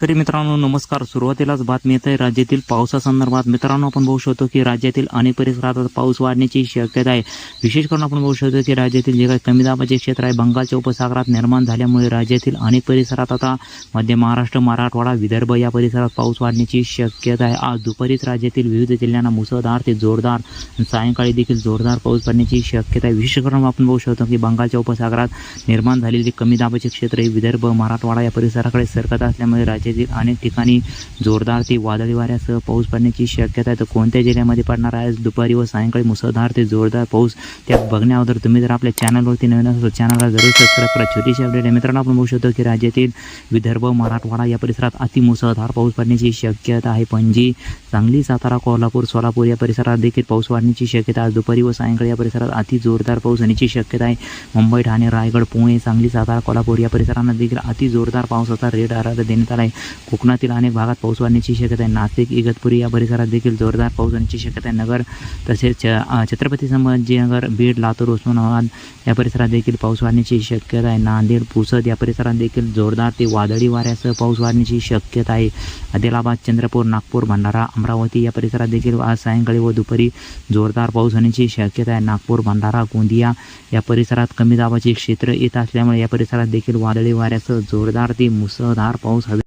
तरी मित्रांनो नमस्कार. सुरुवातीलाच बातमी येत आहे राज्यातील पावसासंदर्भात. मित्रांनो आपण बघू शकतो की राज्यातील अनेक परिसरात आता पाऊस वाढण्याची शक्यता आहे. विशेष करून आपण बघू शकतो की राज्यातील जे काही कमी दाबाचे क्षेत्र आहे बंगालच्या उपसागरात निर्माण झाल्यामुळे राज्यातील अनेक परिसरात आता मध्य महाराष्ट्र मराठवाडा विदर्भ या परिसरात पाऊस वाढण्याची शक्यता आहे. आज दुपारीच राज्यातील विविध जिल्ह्यांना मुसळधार ते जोरदार सायंकाळी देखील जोरदार पाऊस पडण्याची शक्यता आहे. विशेष करून आपण बघू शकतो की बंगालच्या उपसागरात निर्माण झालेली कमी दाबाचे क्षेत्र हे विदर्भ मराठवाडा या परिसराकडे सरकत असल्यामुळे राज्य राज्यातील अनेक ठिकाणी जोरदार ते वादळी वाऱ्यासह पाऊस पडण्याची शक्यता आहे. तर कोणत्या जिल्ह्यामध्ये पडणार आहे? आज दुपारी व सायंकाळी मुसळधार ते जोरदार पाऊस त्यात बघण्याअगोदर तुम्ही जर आपल्या चॅनलवरती नवीन असाल चॅनलला जरूर सबस्क्राईब करा. छोटीशी अपडेट आहे. मित्रांनो आपण बघू शकतो की राज्यातील विदर्भ मराठवाडा या परिसरात अतिमुसळधार पाऊस पडण्याची शक्यता आहे. पणजी सांगली सातारा कोल्हापूर सोलापूर या परिसरात देखील पाऊस वाढण्याची शक्यता आज दुपारी व सायंकाळी या परिसरात अति जोरदार पाऊस होण्याची शक्यता आहे. मुंबई ठाणे रायगड पुणे सांगली सातारा कोल्हापूर या परिसरांना देखील अति जोरदार पावसाचा रेड अलर्ट देण्यात आला आहे. कोकणातील अनेक भागात पाऊस वाढण्याची शक्यता आहे. नाशिक इगतपुरी या परिसरात देखील जोरदार पाऊस होण्याची शक्यता आहे. नगर तसेच छ- छत्रपती संभाजीनगर बीड लातूर उस्मानाबाद या परिसरात देखील पाऊस वाढण्याची शक्यता आहे. नांदेड पुसद या परिसरात देखील जोरदार ते वादळी वाऱ्यासह पाऊस वाढण्याची शक्यता आहे. आदिलाबाद चंद्रपूर नागपूर भंडारा अमरावती या परिसरात देखील आज सायंकाळी व दुपारी जोरदार पाऊस होण्याची शक्यता आहे. नागपूर भंडारा गोंदिया या परिसरात कमी दाबाचे क्षेत्र येत असल्यामुळे या परिसरात देखील वादळी वाऱ्यासह जोरदार ते मुसळधार पाऊस हवे